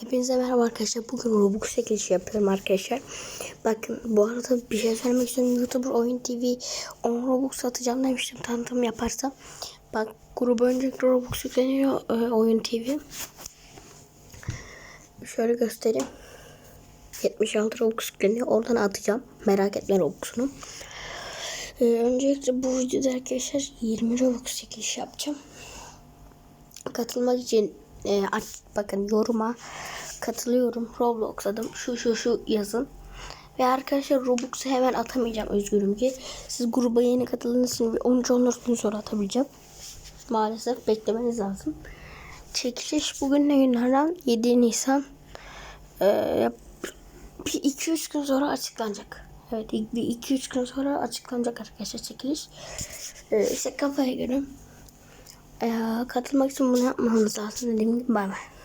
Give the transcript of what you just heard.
Hepinize merhaba arkadaşlar. Bugün Robux çekilişi yapıyorum arkadaşlar. Bakın bu arada bir şey söylemek istiyorum. YouTuber Oyun TV 10 Robux satacağım demiştim tanıtım yaparsa. Bak grubu öncelikle Robux yükleniyor e, Oyun TV. Şöyle göstereyim. 76 Robux yükleniyor. Oradan atacağım. Merak etme Robux'unu. E, öncelikle bu videoda arkadaşlar 20 Robux çekiliş yapacağım katılmak için e, aç, bakın yoruma katılıyorum. Roblox adım. Şu şu şu yazın. Ve arkadaşlar Robux'u hemen atamayacağım özgürüm ki. Siz gruba yeni katıldığınız için bir 13-14 gün sonra atabileceğim. Maalesef beklemeniz lazım. Çekiliş bugün ne günlerden? 7 Nisan. Ee, bir 2-3 gün sonra açıklanacak. Evet bir 2-3 gün sonra açıklanacak arkadaşlar çekiliş. Ee, işte kafaya göre ee, katılmak için bunu yapmamız lazım dediğim gibi bay bay.